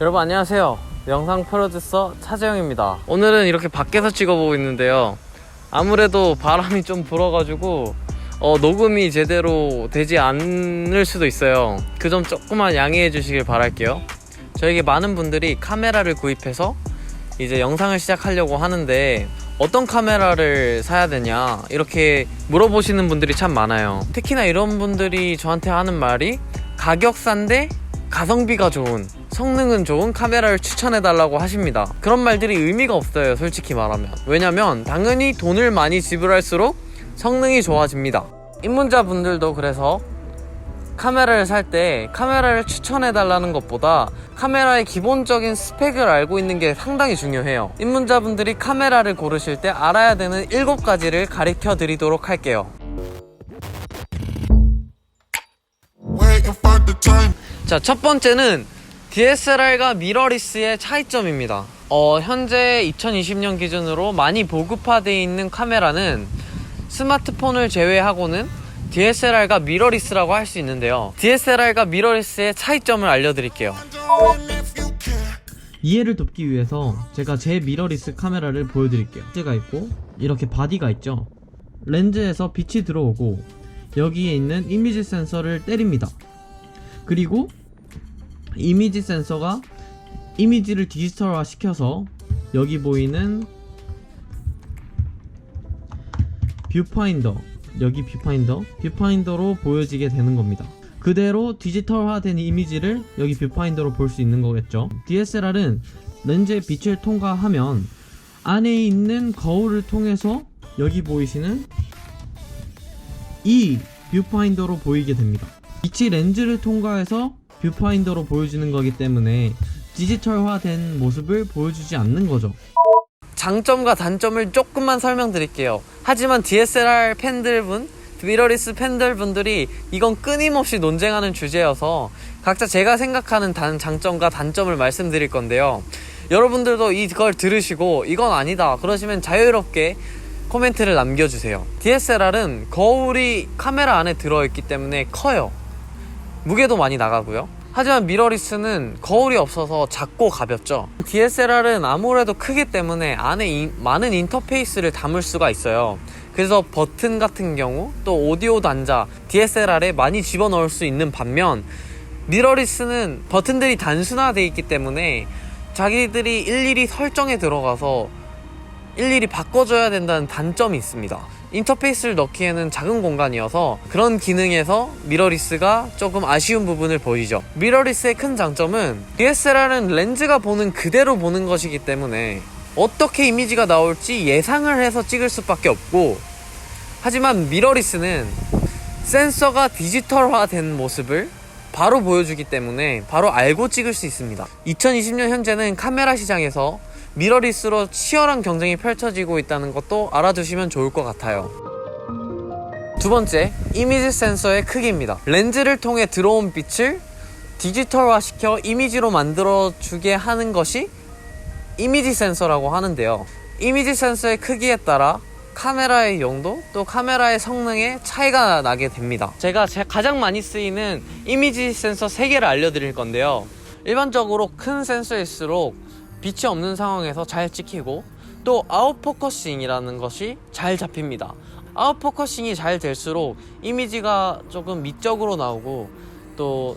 여러분 안녕하세요. 영상 프로듀서 차재영입니다. 오늘은 이렇게 밖에서 찍어보고 있는데요. 아무래도 바람이 좀 불어가지고 어, 녹음이 제대로 되지 않을 수도 있어요. 그 점 조금만 양해해 주시길 바랄게요. 저에게 많은 분들이 카메라를 구입해서 이제 영상을 시작하려고 하는데 어떤 카메라를 사야 되냐 이렇게 물어보시는 분들이 참 많아요. 특히나 이런 분들이 저한테 하는 말이 가격 싼데 가성비가 좋은 성능은 좋은 카메라를 추천해 달라고 하십니다. 그런 말들이 의미가 없어요, 솔직히 말하면. 왜냐면 당연히 돈을 많이 지불할수록 성능이 좋아집니다. 입문자분들도 그래서 카메라를 살 때 카메라를 추천해 달라는 것보다 카메라의 기본적인 스펙을 알고 있는 게 상당히 중요해요. 입문자분들이 카메라를 고르실 때 알아야 되는 7가지를 가르쳐 드리도록 할게요. 자, 첫 번째는 DSLR과 미러리스의 차이점입니다. 어, 현재 2020년 기준으로 많이 보급화되어 있는 카메라는 스마트폰을 제외하고는 DSLR과 미러리스라고 할 수 있는데요. DSLR과 미러리스의 차이점을 알려드릴게요. 이해를 돕기 위해서 제가 제 미러리스 카메라를 보여드릴게요. 렌즈가 있고 이렇게 바디가 있죠. 렌즈에서 빛이 들어오고 여기에 있는 이미지 센서를 때립니다. 그리고 이미지 센서가 이미지를 디지털화 시켜서 여기 보이는 뷰파인더 여기 뷰파인더 뷰파인더로 보여지게 되는 겁니다. 그대로 디지털화된 이미지를 여기 뷰파인더로 볼 수 있는 거겠죠. DSLR은 렌즈의 빛을 통과하면 안에 있는 거울을 통해서 여기 보이시는 이 뷰파인더로 보이게 됩니다. 빛이 렌즈를 통과해서 뷰파인더로 보여지는 거기 때문에 디지털화된 모습을 보여주지 않는 거죠. 장점과 단점을 조금만 설명드릴게요. 하지만 DSLR 팬들분, 미러리스 팬들분들이 이건 끊임없이 논쟁하는 주제여서 각자 제가 생각하는 단, 장점과 단점을 말씀드릴 건데요. 여러분들도 이걸 들으시고 이건 아니다 그러시면 자유롭게 코멘트를 남겨주세요. DSLR은 거울이 카메라 안에 들어있기 때문에 커요. 무게도 많이 나가고요. 하지만 미러리스는 거울이 없어서 작고 가볍죠. DSLR은 아무래도 크기 때문에 안에 이- 많은 인터페이스를 담을 수가 있어요. 그래서 버튼 같은 경우 또 오디오 단자 DSLR에 많이 집어넣을 수 있는 반면 미러리스는 버튼들이 단순화되어 있기 때문에 자기들이 일일이 설정에 들어가서 일일이 바꿔줘야 된다는 단점이 있습니다. 인터페이스를 넣기에는 작은 공간이어서 그런 기능에서 미러리스가 조금 아쉬운 부분을 보이죠. 미러리스의 큰 장점은 DSLR은 렌즈가 보는 그대로 보는 것이기 때문에 어떻게 이미지가 나올지 예상을 해서 찍을 수밖에 없고 하지만 미러리스는 센서가 디지털화된 모습을 바로 보여주기 때문에 바로 알고 찍을 수 있습니다. 2020년 현재는 카메라 시장에서 미러리스로 치열한 경쟁이 펼쳐지고 있다는 것도 알아두시면 좋을 것 같아요. 두 번째, 이미지 센서의 크기입니다. 렌즈를 통해 들어온 빛을 디지털화 시켜 이미지로 만들어주게 하는 것이 이미지 센서라고 하는데요. 이미지 센서의 크기에 따라 카메라의 용도 또 카메라의 성능에 차이가 나게 됩니다. 제가 제 가장 많이 쓰이는 이미지 센서 3개를 알려드릴 건데요. 일반적으로 큰 센서일수록 빛이 없는 상황에서 잘 찍히고 또 아웃포커싱이라는 것이 잘 잡힙니다. 아웃포커싱이 잘 될수록 이미지가 조금 미적으로 나오고 또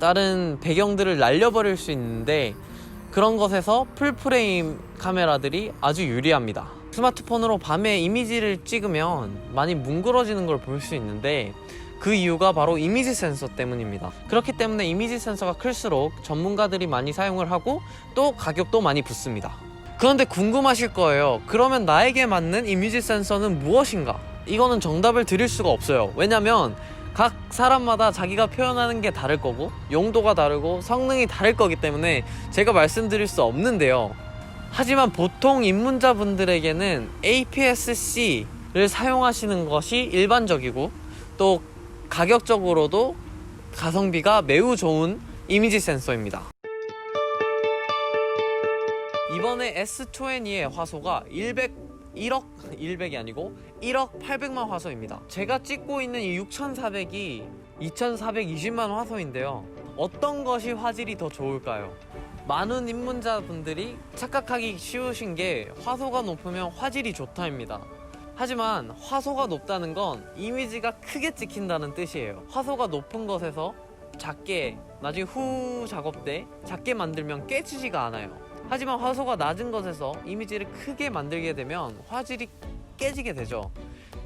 다른 배경들을 날려버릴 수 있는데 그런 것에서 풀프레임 카메라들이 아주 유리합니다. 스마트폰으로 밤에 이미지를 찍으면 많이 뭉그러지는 걸 볼 수 있는데 그 이유가 바로 이미지 센서 때문입니다. 그렇기 때문에 이미지 센서가 클수록 전문가들이 많이 사용을 하고 또 가격도 많이 붙습니다. 그런데 궁금하실 거예요. 그러면 나에게 맞는 이미지 센서는 무엇인가? 이거는 정답을 드릴 수가 없어요. 왜냐면 각 사람마다 자기가 표현하는 게 다를 거고 용도가 다르고 성능이 다를 거기 때문에 제가 말씀드릴 수 없는데요. 하지만 보통 입문자분들에게는 APS-C를 사용하시는 것이 일반적이고 또 가격적으로도 가성비가 매우 좋은 이미지 센서입니다. 이번에 S20의 화소가 100, 1억, 100이 아니고 1억 800만 화소입니다. 제가 찍고 있는 이 6400이 2420만 화소인데요. 어떤 것이 화질이 더 좋을까요? 많은 입문자분들이 착각하기 쉬우신 게 화소가 높으면 화질이 좋다입니다. 하지만 화소가 높다는 건 이미지가 크게 찍힌다는 뜻이에요. 화소가 높은 것에서 작게 나중에 후 작업 때 작게 만들면 깨지지가 않아요. 하지만 화소가 낮은 것에서 이미지를 크게 만들게 되면 화질이 깨지게 되죠.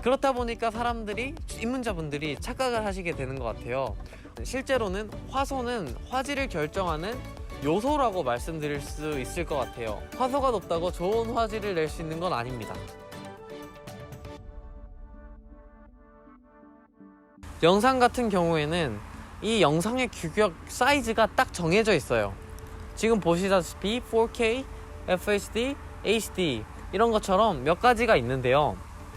그렇다 보니까 사람들이 입문자분들이 착각을 하시게 되는 것 같아요. 실제로는 화소는 화질을 결정하는 요소라고 말씀드릴 수 있을 것 같아요. 화소가 높다고 좋은 화질을 낼 수 있는 건 아닙니다. 영상 같은 경우에는 이 영상의 규격 사이즈가 딱 정해져 있어요. 지금 보시다시피 4K, FHD, HD 이런 것처럼 몇 가지가 있는데요.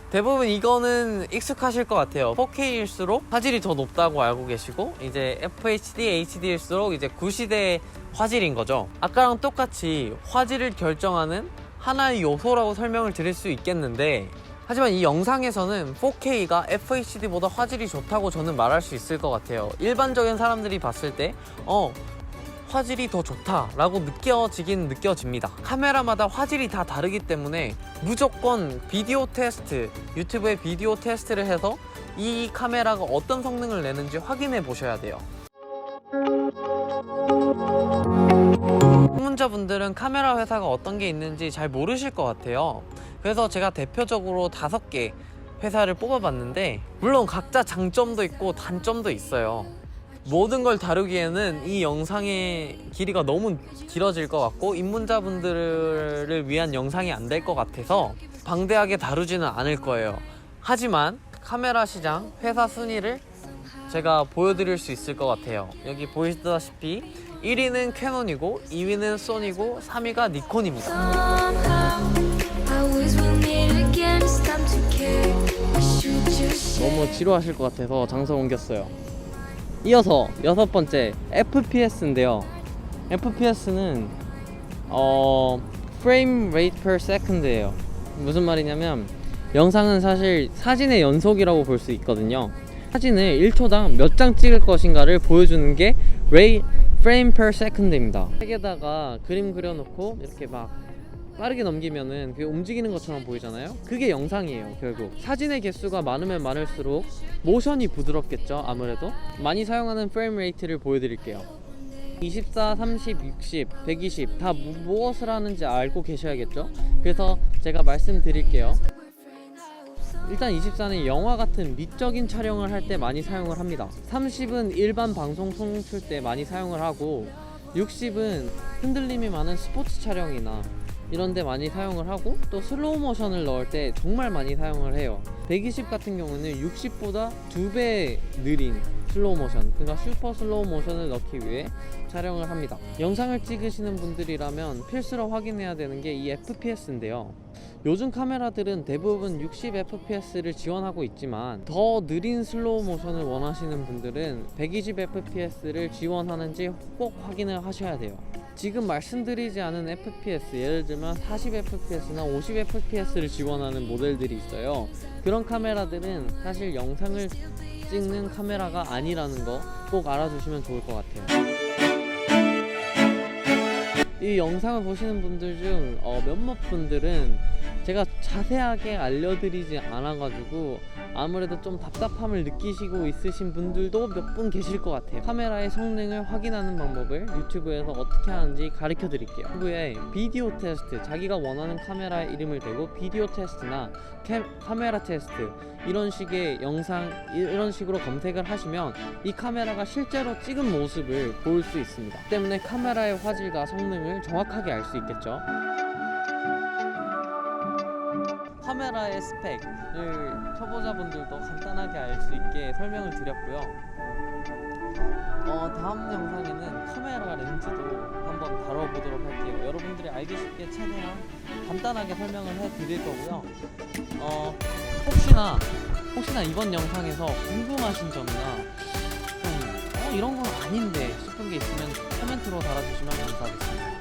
대부분 이거는 익숙하실 것 같아요. 4K일수록 화질이 더 높다고 알고 계시고 이제 FHD, HD일수록 이제 구시대 화질인 거죠. 아까랑 똑같이 화질을 결정하는 하나의 요소라고 설명을 드릴 수 있겠는데 하지만 이 영상에서는 4K가 FHD보다 화질이 좋다고 저는 말할 수 있을 것 같아요. 일반적인 사람들이 봤을 때, 어, 화질이 더 좋다라고 느껴지긴 느껴집니다. 카메라마다 화질이 다 다르기 때문에 무조건 비디오 테스트, 유튜브에 비디오 테스트를 해서 이 카메라가 어떤 성능을 내는지 확인해 보셔야 돼요. 입문자분들은 카메라 회사가 어떤 게 있는지 잘 모르실 것 같아요. 그래서 제가 대표적으로 다섯 개 회사를 뽑아봤는데 물론 각자 장점도 있고 단점도 있어요. 모든 걸 다루기에는 이 영상의 길이가 너무 길어질 것 같고 입문자분들을 위한 영상이 안 될 것 같아서 방대하게 다루지는 않을 거예요. 하지만 카메라 시장 회사 순위를 제가 보여드릴 수 있을 것 같아요. 여기 보시다시피 1위는 캐논이고 2위는 소니고 3위가 니콘입니다. 너무 지루하실 것 같아서 장소 옮겼어요. 이어서 여섯 번째 FPS인데요. FPS는 어 frame rate per second예요. 무슨 말이냐면 영상은 사실 사진의 연속이라고 볼 수 있거든요. 사진을 1초당 몇 장 찍을 것인가를 보여주는 게 ray, frame per second입니다. 책에다가 그림 그려놓고 이렇게 막 빠르게 넘기면은 그게 움직이는 것처럼 보이잖아요. 그게 영상이에요, 결국. 사진의 개수가 많으면 많을수록 모션이 부드럽겠죠, 아무래도. 많이 사용하는 프레임 레이트를 보여드릴게요. 24, 30, 60, 120 다 무- 무엇을 하는지 알고 계셔야겠죠? 그래서 제가 말씀드릴게요. 일단 24는 영화 같은 미적인 촬영을 할 때 많이 사용을 합니다. 30은 일반 방송 송출 때 많이 사용을 하고 60은 흔들림이 많은 스포츠 촬영이나 이런 데 많이 사용을 하고 또 슬로우 모션을 넣을 때 정말 많이 사용을 해요. 120 같은 경우는 60보다 두배 느린 슬로우 모션, 그러니까 슈퍼 슬로우 모션을 넣기 위해 촬영을 합니다. 영상을 찍으시는 분들이라면 필수로 확인해야 되는 게 이 FPS인데요. 요즘 카메라들은 대부분 60 FPS를 지원하고 있지만 더 느린 슬로우 모션을 원하시는 분들은 120 FPS를 지원하는지 꼭 확인을 하셔야 돼요. 지금 말씀드리지 않은 FPS 예를 들면 40 FPS나 50 FPS를 지원하는 모델들이 있어요. 그런 카메라들은 사실 영상을 찍는 카메라가 아니라는 거 꼭 알아두시면 좋을 것 같아요. 이 영상을 보시는 분들 중 어, 몇몇 분들은 제가 자세하게 알려드리지 않아가지고 아무래도 좀 답답함을 느끼시고 있으신 분들도 몇 분 계실 것 같아요. 카메라의 성능을 확인하는 방법을 유튜브에서 어떻게 하는지 가르쳐 드릴게요. 후에 비디오 테스트, 자기가 원하는 카메라의 이름을 대고 비디오 테스트나 캠- 카메라 테스트 이런 식의 영상 이- 이런 식으로 검색을 하시면 이 카메라가 실제로 찍은 모습을 볼 수 있습니다. 때문에 카메라의 화질과 성능을 정확하게 알 수 있겠죠. 카메라의 스펙을 초보자분들도 간단하게 알 수 있게 설명을 드렸고요. 어, 다음 영상에는 카메라 렌즈도 한번 다뤄보도록 할게요. 여러분들이 알기 쉽게 최대한 간단하게 설명을 해드릴 거고요. 어, 혹시나 혹시나 이번 영상에서 궁금하신 점이나 좀 어, 이런 건 아닌데 싶은 게 있으면 코멘트로 달아주시면 감사하겠습니다.